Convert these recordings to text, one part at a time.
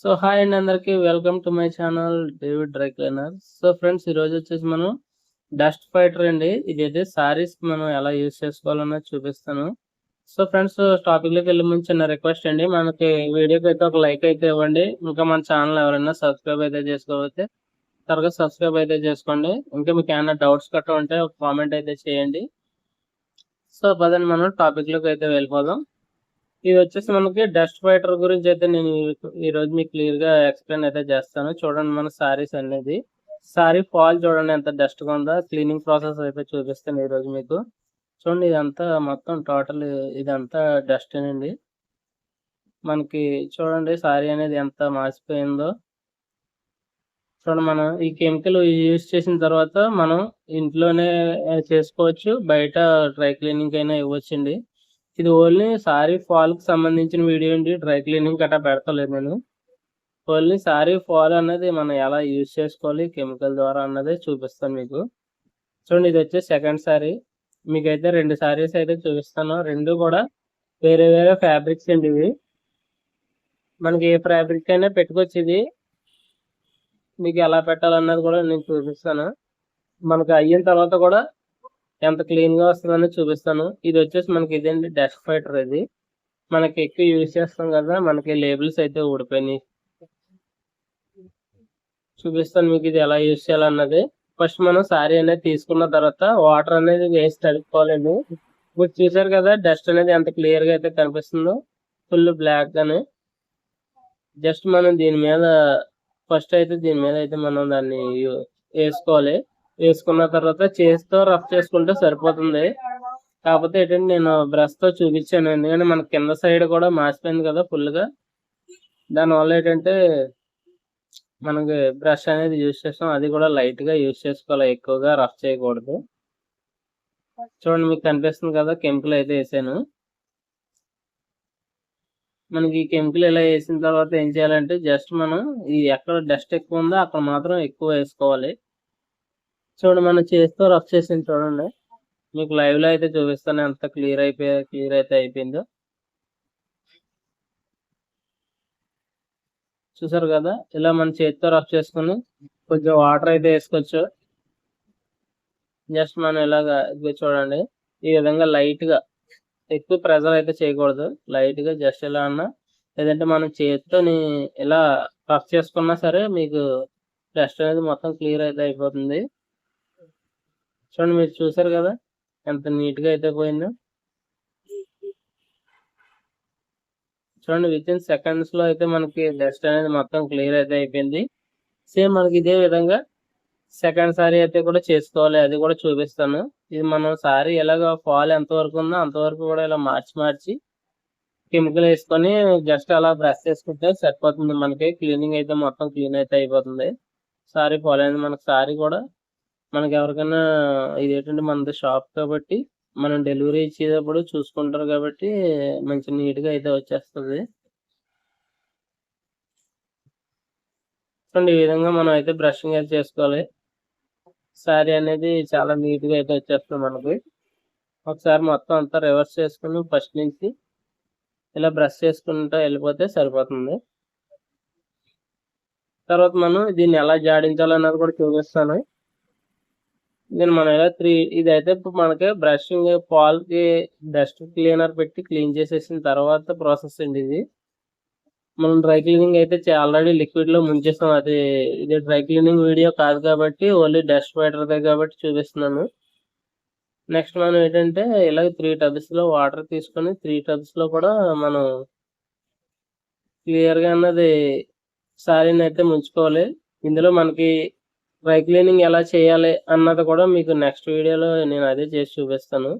So hi అండి అందరికి. Welcome to my channel David dry cleaner. So friends ఈ రోజు వచ్చేసి మనం డస్ట్ ఫైటర్ అండి. ఇదైతే సారీస్ మనం ఎలా యూజ్ చేసుకోవాలన్నది చూపిస్తాను. సో ఫ్రెండ్స్ టాపిక్లోకి ముందు చిన్న రిక్వెస్ట్ అండి. మనకి వీడియోకి అయితే ఒక లైక్ అయితే ఇవ్వండి. ఇంకా మన ఛానల్ ఎవరైనా సబ్స్క్రైబ్ అయితే చేసుకోకపోతే త్వరగా సబ్స్క్రైబ్ అయితే చేసుకోండి. ఇంకా మీకు ఏమైనా డౌట్స్ గట్రా ఉంటే ఒక కామెంట్ అయితే చేయండి. సో పదండి మనం టాపిక్లోకి అయితే వెళ్ళిపోదాం. ఇది వచ్చేసి మనకి డస్ట్ ఫైటర్ గురించి అయితే నేను ఈ- రోజు మీకు క్లియర్గా ఎక్స్ప్లెయిన్ అయితే చేస్తాను. చూడండి మన సారీస్ అనేది. సారీ ఫాల్ చూడండి ఎంత డస్ట్గా ఉందో. క్లీనింగ్ ప్రాసెస్ అయితే చూపిస్తాను ఈ రోజు మీకు. చూడండి ఇదంతా మొత్తం టోటల్ ఇదంతా డస్ట్ అండి. మనకి చూడండి సారీ అనేది ఎంత మాసిపోయిందో. చూడండి మనం ఈ కెమికల్ యూజ్ చేసిన తర్వాత మనం ఇంట్లోనే చేసుకోవచ్చు. బయట డ్రై క్లీనింగ్ అయినా ఇవ్వచ్చండి. ఇది ఓన్లీ సారీ ఫాల్కి సంబంధించిన వీడియో అండి. డ్రై క్లీనింగ్ గట్రా పెడతలేదు నేను. ఓన్లీ సారీ ఫాల్ అన్నది మనం ఎలా యూజ్ చేసుకోవాలి కెమికల్ ద్వారా అన్నది చూపిస్తాను మీకు. చూడండి ఇది వచ్చే సెకండ్ సారీ. మీకైతే రెండు సారీస్ అయితే చూపిస్తాను. రెండు కూడా వేరే వేరే ఫ్యాబ్రిక్స్ అండి ఇవి. మనకి ఏ ఫ్యాబ్రిక్ అయినా పెట్టుకోవచ్చు ఇది మీకు ఎలా పెట్టాలన్నది కూడా నేను చూపిస్తాను. మనకు అయిన తర్వాత కూడా ఎంత క్లీన్గా వస్తుందని చూపిస్తాను. ఇది వచ్చేసి మనకి ఇదేంటి? డస్ట్ ఫైటర్ ఇది. మనకి ఎక్కువ యూజ్ చేస్తాం కదా మనకి లేబుల్స్ అయితే ఊడిపోయినాయి. చూపిస్తాను మీకు ఇది ఎలా యూజ్ చేయాలన్నది. ఫస్ట్ మనం సారీ అనేది తీసుకున్న తర్వాత వాటర్ అనేది వేసి తడుపుకోవాలండి. ఇప్పుడు చూసారు కదా డస్ట్ అనేది ఎంత క్లియర్గా అయితే కనిపిస్తుందో. ఫుల్ బ్లాక్ గానే. జస్ట్ మనం దీని మీద ఫస్ట్ అయితే దీని మీద అయితే మనం దాన్ని వేసుకోవాలి. వేసుకున్న తర్వాత చేతితో రఫ్ చేసుకుంటే సరిపోతుంది. కాకపోతే ఏంటంటే నేను బ్రష్తో చూపించాను. ఎందుకంటే మన కింద సైడ్ కూడా మాసిపోయింది కదా ఫుల్గా. దానివల్ల ఏంటంటే మనకి బ్రష్ అనేది యూజ్ చేస్తాం. అది కూడా లైట్గా యూజ్ చేసుకోవాలి. ఎక్కువగా రఫ్ చేయకూడదు. చూడండి మీకు కనిపిస్తుంది కదా కెమికల్ అయితే వేసాను. మనకి ఈ కెమికల్ ఇలా వేసిన తర్వాత ఏం చేయాలంటే జస్ట్ మనం ఇది ఎక్కడ డస్ట్ ఎక్కువ ఉందో అక్కడ మాత్రం ఎక్కువ వేసుకోవాలి. చూడండి మనం చేస్తూ రఫ్ చేసింది చూడండి. మీకు లైవ్లో అయితే చూపిస్తాను ఎంత క్లియర్ అయిపోయా క్లియర్ అయితే అయిపోయిందో. చూసారు కదా ఇలా మన చేతితో రఫ్ చేసుకుని కొంచెం వాటర్ అయితే వేసుకోవచ్చు. జస్ట్ మనం ఇలాగా చూడండి ఈ విధంగా లైట్గా ఎక్కువ ప్రెజర్ అయితే చేయకూడదు. లైట్గా జస్ట్ ఇలా అన్నా లేదంటే మనం చేతితోని ఇలా రఫ్ చేసుకున్నా సరే మీకు డస్ట్ అనేది మొత్తం క్లియర్ అయితే అయిపోతుంది. చూడండి మీరు చూసారు కదా? ఎంత నీట్గా అయితే పోయిందో. చూడండి విత్ ఇన్ సెకండ్స్లో అయితే మనకి డస్ట్ అనేది మొత్తం క్లియర్ అయితే అయిపోయింది. సేమ్ మనకి ఇదే విధంగా సెకండ్ సారీ అయితే కూడా చేసుకోవాలి అది కూడా చూపిస్తాను. ఇది మనం సారీ ఎలాగ ఫాల్ ఎంత వరకు ఉందో అంతవరకు కూడా ఇలా మార్చి మార్చి కెమికల్ వేసుకొని జస్ట్ అలా బ్రష్ చేసుకుంటే సరిపోతుంది. మనకి క్లీనింగ్ అయితే మొత్తం క్లీన్ అయితే అయిపోతుంది. సారీ ఫాల్ అనేది మనకి సారీ కూడా మనకి ఎవరికైనా ఇది ఏంటంటే మనది షాప్ కాబట్టి మనం డెలివరీ ఇచ్చేటప్పుడు చూసుకుంటారు కాబట్టి మంచి నీట్గా అయితే వచ్చేస్తుంది. చూడండి ఈ విధంగా మనం అయితే బ్రషింగ్ అయితే చేసుకోవాలి. శారీ అనేది చాలా నీట్గా అయితే వచ్చేస్తుంది మనకి. ఒకసారి మొత్తం అంతా రివర్స్ చేసుకుని ఫస్ట్ నుంచి ఇలా బ్రష్ చేసుకుంటూ వెళ్ళిపోతే సరిపోతుంది. తర్వాత మనం దీన్ని ఎలా జాడించాలన్నది కూడా చూపిస్తాను. దీన్ని మనం ఎలా త్రీ ఇది అయితే ఇప్పుడు మనకి బ్రషింగ్ పాల్కి డస్ట్ క్లీనర్ పెట్టి క్లీన్ చేసేసిన తర్వాత ప్రాసెస్ అండి ఇది. మనం డ్రై క్లీనింగ్ అయితే ఆల్రెడీ లిక్విడ్లో ముంచేస్తాం అది ఇది డ్రై క్లీనింగ్ వీడియో కాదు కాబట్టి ఓన్లీ డస్ట్ ఫైటర్ దే కాబట్టి చూపిస్తున్నాను. నెక్స్ట్ మనం ఏంటంటే ఇలా త్రీ టబ్స్లో వాటర్ తీసుకొని త్రీ టబ్స్లో కూడా మనం క్లియర్గా అన్నది సారీని అయితే ముంచుకోవాలి. ఇందులో మనకి డ్రై క్లీనింగ్ ఎలా చేయాలి అన్నది కూడా మీకు నెక్స్ట్ వీడియోలో నేను అదే చేసి చూపిస్తాను.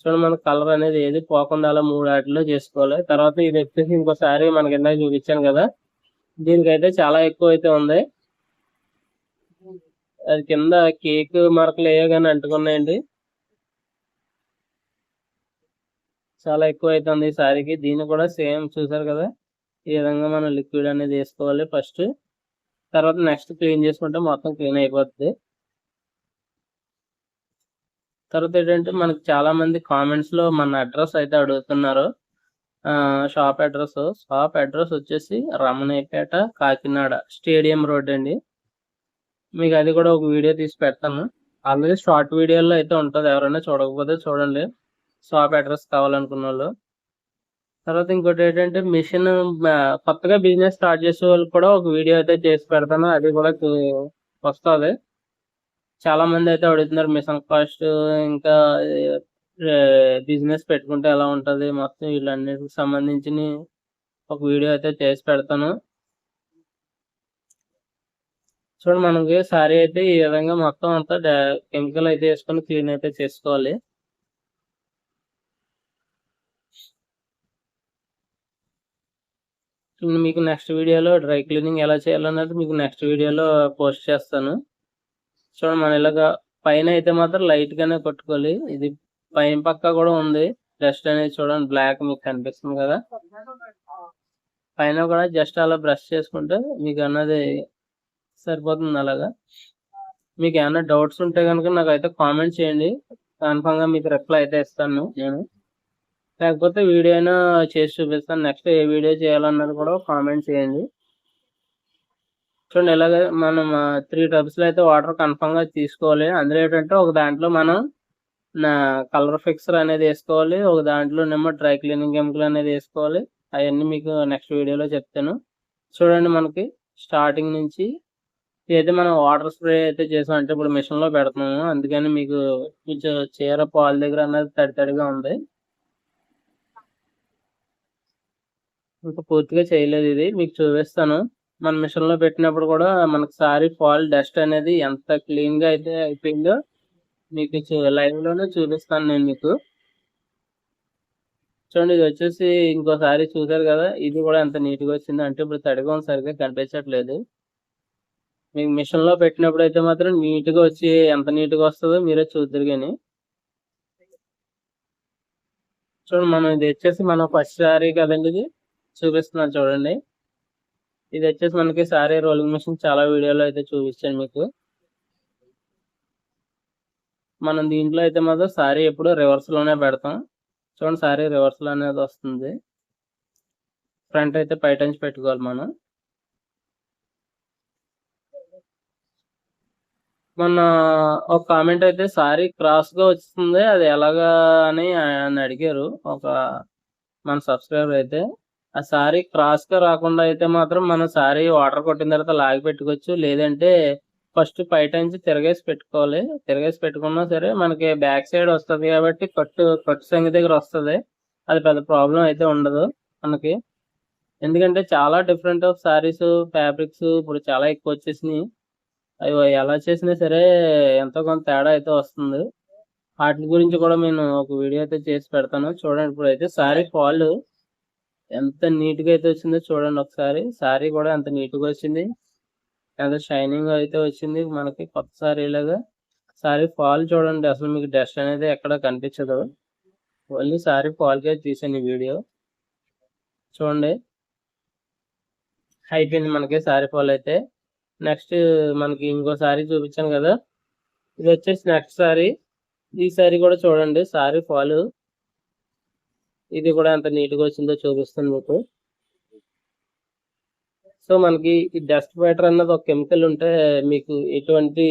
చూడండి మన కలర్ అనేది ఏది పోకుండా అలా మూడు వాటిలో చేసుకోవాలి. తర్వాత ఇది వచ్చేసి ఇంకోసారి మనకి ఇందాక చూపించాను కదా దీనికైతే చాలా ఎక్కువ అయితే ఉంది. అది కింద కేక్ మరకలు ఏవో కానీ అంటుకున్నాయండి. చాలా ఎక్కువ అవుతుంది ఈ సారీకి. దీన్ని కూడా సేమ్ చూసారు కదా ఈ విధంగా మనం లిక్విడ్ అనేది వేసుకోవాలి ఫస్ట్. తర్వాత నెక్స్ట్ క్లీన్ చేసుకుంటే మొత్తం క్లీన్ అయిపోతుంది తర్వాత ఏంటంటే మనకి చాలా మంది కామెంట్స్లో మన అడ్రస్ అయితే అడుగుతున్నారు. షాప్ అడ్రస్ షాప్ అడ్రస్ వచ్చేసి రమణయ్యపేట కాకినాడ స్టేడియం రోడ్ అండి. మీకు అది కూడా ఒక వీడియో తీసి పెడతాను. ఆల్రెడీ షార్ట్ వీడియోలో అయితే ఉంటుంది. ఎవరైనా చూడకపోతే చూడండి. షాప్ అడ్రస్ కావాలనుకున్న వాళ్ళు. తర్వాత ఇంకోటి ఏంటంటే మిషన్ కొత్తగా బిజినెస్ స్టార్ట్ చేసే వాళ్ళకి కూడా ఒక వీడియో అయితే చేసి పెడతాను. అది కూడా వస్తుంది. చాలా మంది అయితే అడుగుతున్నారు మిషన్ కాస్ట్ ఇంకా బిజినెస్ పెట్టుకుంటే ఎలా ఉంటుంది? మొత్తం వీళ్ళన్నిటికి సంబంధించి ఒక వీడియో అయితే చేసి పెడతాను. చూడండి మనకి సారీ అయితే ఈ విధంగా మొత్తం అంతా కెమికల్ అయితే వేసుకొని క్లీన్ అయితే చేసుకోవాలి. మీకు నెక్స్ట్ వీడియోలో డ్రై క్లీనింగ్ ఎలా చేయాలన్నది మీకు నెక్స్ట్ వీడియోలో పోస్ట్ చేస్తాను. చూడండి మనం ఇలాగా పైన అయితే మాత్రం లైట్ గానే కొట్టుకోవాలి. ఇది పైన పక్క కూడా ఉంది. డస్ట్ అనేది చూడండి బ్లాక్ మీకు కనిపిస్తుంది కదా. పైన కూడా జస్ట్ అలా బ్రష్ చేసుకుంటే మీకు అన్నది సరిపోతుంది అలాగా. మీకు ఏమైనా డౌట్స్ ఉంటే కనుక నాకు అయితే కామెంట్ చేయండి కన్ఫామ్గా మీకు రిప్లై అయితే ఇస్తాను నేను. లేకపోతే వీడియో అయినా చేసి చూపిస్తాను. నెక్స్ట్ ఏ వీడియో చేయాలన్నది కూడా కామెంట్ చేయండి. చూడండి ఇలాగ మనం త్రీ టబ్స్లో అయితే వాటర్ కన్ఫామ్గా తీసుకోవాలి. అందులో ఏంటంటే ఒక దాంట్లో మనం నా కలర్ ఫిక్సర్ అనేది వేసుకోవాలి. ఒక దాంట్లో నేమో డ్రై క్లీనింగ్ కెమికల్ అనేది వేసుకోవాలి. అవన్నీ మీకు నెక్స్ట్ వీడియోలో చెప్తాను. చూడండి మనకి స్టార్టింగ్ నుంచి అయితే మనం వాటర్ స్ప్రే అయితే చేసాం అంటే ఇప్పుడు మిషన్లో పెడుతున్నాము అందుకని మీకు కొంచెం చీర పాలు దగ్గర అనేది తడి తడిగా ఉంది. ఇంకా పూర్తిగా చేయలేదు ఇది. మీకు చూపిస్తాను. మన మిషన్లో పెట్టినప్పుడు కూడా మనకు సారీ ఫాల్ డస్ట్ అనేది ఎంత క్లీన్గా అయితే అయిపోయిందో మీకు లైవ్లోనే చూపిస్తాను నేను మీకు. చూడండి ఇది వచ్చేసి ఇంకోసారి చూసారు కదా ఇది కూడా ఎంత నీట్గా వచ్చింది. అంటే ఇప్పుడు తడిగా సరిగ్గా కనిపించట్లేదు. మీకు మిషన్లో పెట్టినప్పుడు అయితే మాత్రం నీట్గా వచ్చి ఎంత నీట్గా వస్తుందో మీరే చూద్దరు కానీ. చూడండి మనం ఇది వచ్చేసి మనం ఫస్ట్ సారీ కదండి ఇది. చూపిస్తున్నాను చూడండి. ఇది వచ్చేసి మనకి సారీ రోలింగ్ మిషన్ చాలా వీడియోలో అయితే చూపించాను మీకు. మనం దీంట్లో అయితే మాత్రం సారీ ఎప్పుడు రివర్స్లోనే పెడతాం. చూడండి సారీ రివర్స్లో అనేది వస్తుంది. ఫ్రంట్ అయితే పైటంచి పెట్టుకోవాలి మనం. మొన్న ఒక కామెంట్ అయితే సారీ క్రాస్గా వస్తుంది అది ఎలాగా అని ఆయన అడిగారు. ఒక మన సబ్స్క్రైబర్ అయితే. ఆ సారీ క్రాస్గా రాకుండా అయితే మాత్రం మనం సారీ వాటర్ కొట్టిన తర్వాత లాగి పెట్టుకోవచ్చు. లేదంటే ఫస్ట్ పైట నుంచి తిరగేసి పెట్టుకోవాలి. తిరగేసి పెట్టుకున్నా సరే మనకి బ్యాక్ సైడ్ వస్తుంది కాబట్టి కట్టు కట్టు సంగి దగ్గర వస్తుంది. అది పెద్ద ప్రాబ్లం అయితే ఉండదు మనకి. ఎందుకంటే చాలా డిఫరెంట్ ఆఫ్ సారీస్ ఫ్యాబ్రిక్స్ ఇప్పుడు చాలా ఎక్కువ వచ్చేసినాయి. అవి ఎలా చేసినా సరే ఎంతో కొంత తేడా అయితే వస్తుంది. వాటి గురించి కూడా నేను ఒక వీడియో అయితే చేసి పెడతాను. చూడండి ఇప్పుడు అయితే సారీ ఫాల్ ఎంత నీట్గా అయితే వచ్చిందో చూడండి ఒకసారి. సారీ కూడా ఎంత నీట్గా వచ్చింది. ఎంత షైనింగ్ అయితే వచ్చింది మనకి కొత్త సారీ లాగా. సారీ ఫాల్ చూడండి అసలు మీకు డస్ట్ అనేది ఎక్కడ కనిపించదు. ఓన్లీ సారీ ఫాల్గా తీసాను ఈ వీడియో. చూడండి. అయిపోయింది మనకి సారీ ఫాల్ అయితే. నెక్స్ట్ మనకి ఇంకో సారీ చూపించాను కదా. ఇది వచ్చేసి నెక్స్ట్ సారీ. ఈ సారీ కూడా చూడండి సారీ ఫాల్. ఇది కూడా ఎంత నీట్గా వచ్చిందో చూపిస్తుంది మీకు. సో మనకి ఈ డస్ట్ ఫైటర్ అన్నది ఒక కెమికల్ ఉంటే మీకు ఎటువంటి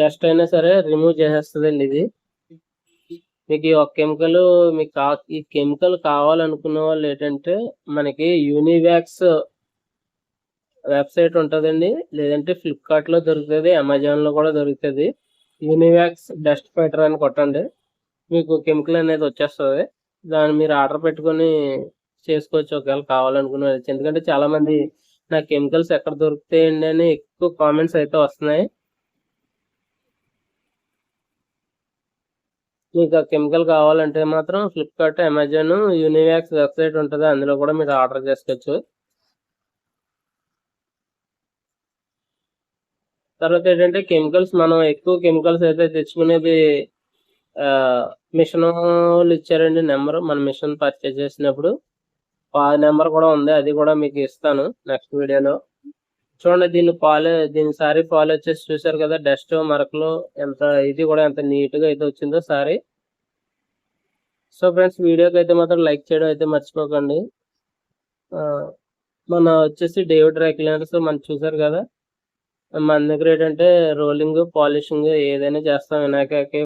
డస్ట్ అయినా సరే రిమూవ్ చేసేస్తుందండి ఇది. మీకు ఈ ఒక కెమికల్ మీకు ఈ కెమికల్ కావాలనుకున్న వాళ్ళు ఏంటంటే మనకి యూనివాక్స్ వెబ్సైట్ ఉంటుందండి. లేదంటే ఫ్లిప్కార్ట్లో దొరుకుతుంది అమెజాన్లో కూడా దొరుకుతుంది. యూనివాక్స్ డస్ట్ ఫైటర్ అని కొట్టండి. మీకు కెమికల్ అనేది వచ్చేస్తుంది. దాన్ని మీరు ఆర్డర్ పెట్టుకొని చేసుకోవచ్చు ఒకవేళ కావాలనుకున్న ఎందుకంటే చాలా మంది నా కెమికల్స్ ఎక్కడ దొరుకుతాయండి అని ఎక్కువ కామెంట్స్ అయితే వస్తున్నాయి. మీకు ఆ కెమికల్ కావాలంటే మాత్రం ఫ్లిప్కార్ట్ అమెజాన్ యూనివాక్స్ వెబ్సైట్ ఉంటుంది. అందులో కూడా మీరు ఆర్డర్ చేసుకోవచ్చు. తర్వాత ఏంటంటే కెమికల్స్ మనం ఎక్కువ కెమికల్స్ అయితే తెచ్చుకునేది మిషన్ వాళ్ళు ఇచ్చారండి నెంబర్. మన మిషన్ పర్చేజ్ చేసినప్పుడు ఆ నెంబర్ కూడా ఉంది. అది కూడా మీకు ఇస్తాను నెక్స్ట్ వీడియోలో. చూడండి దీన్ని పాలు దీని సారీ పాలు వచ్చేసి చూసారు కదా డస్ట్ మరకలు ఎంత ఇది కూడా ఎంత నీట్గా అయితే వచ్చిందో సారీ. సో ఫ్రెండ్స్ వీడియోకి అయితే మాత్రం లైక్ చేయడం అయితే మర్చిపోకండి. మన వచ్చేసి డేవిడ్ డ్రై క్లీనర్స్ మనం చూసారు కదా మన దగ్గర ఏంటంటే రోలింగ్ పాలిషింగ్ ఏదైనా చేస్తాం. వినాయకకి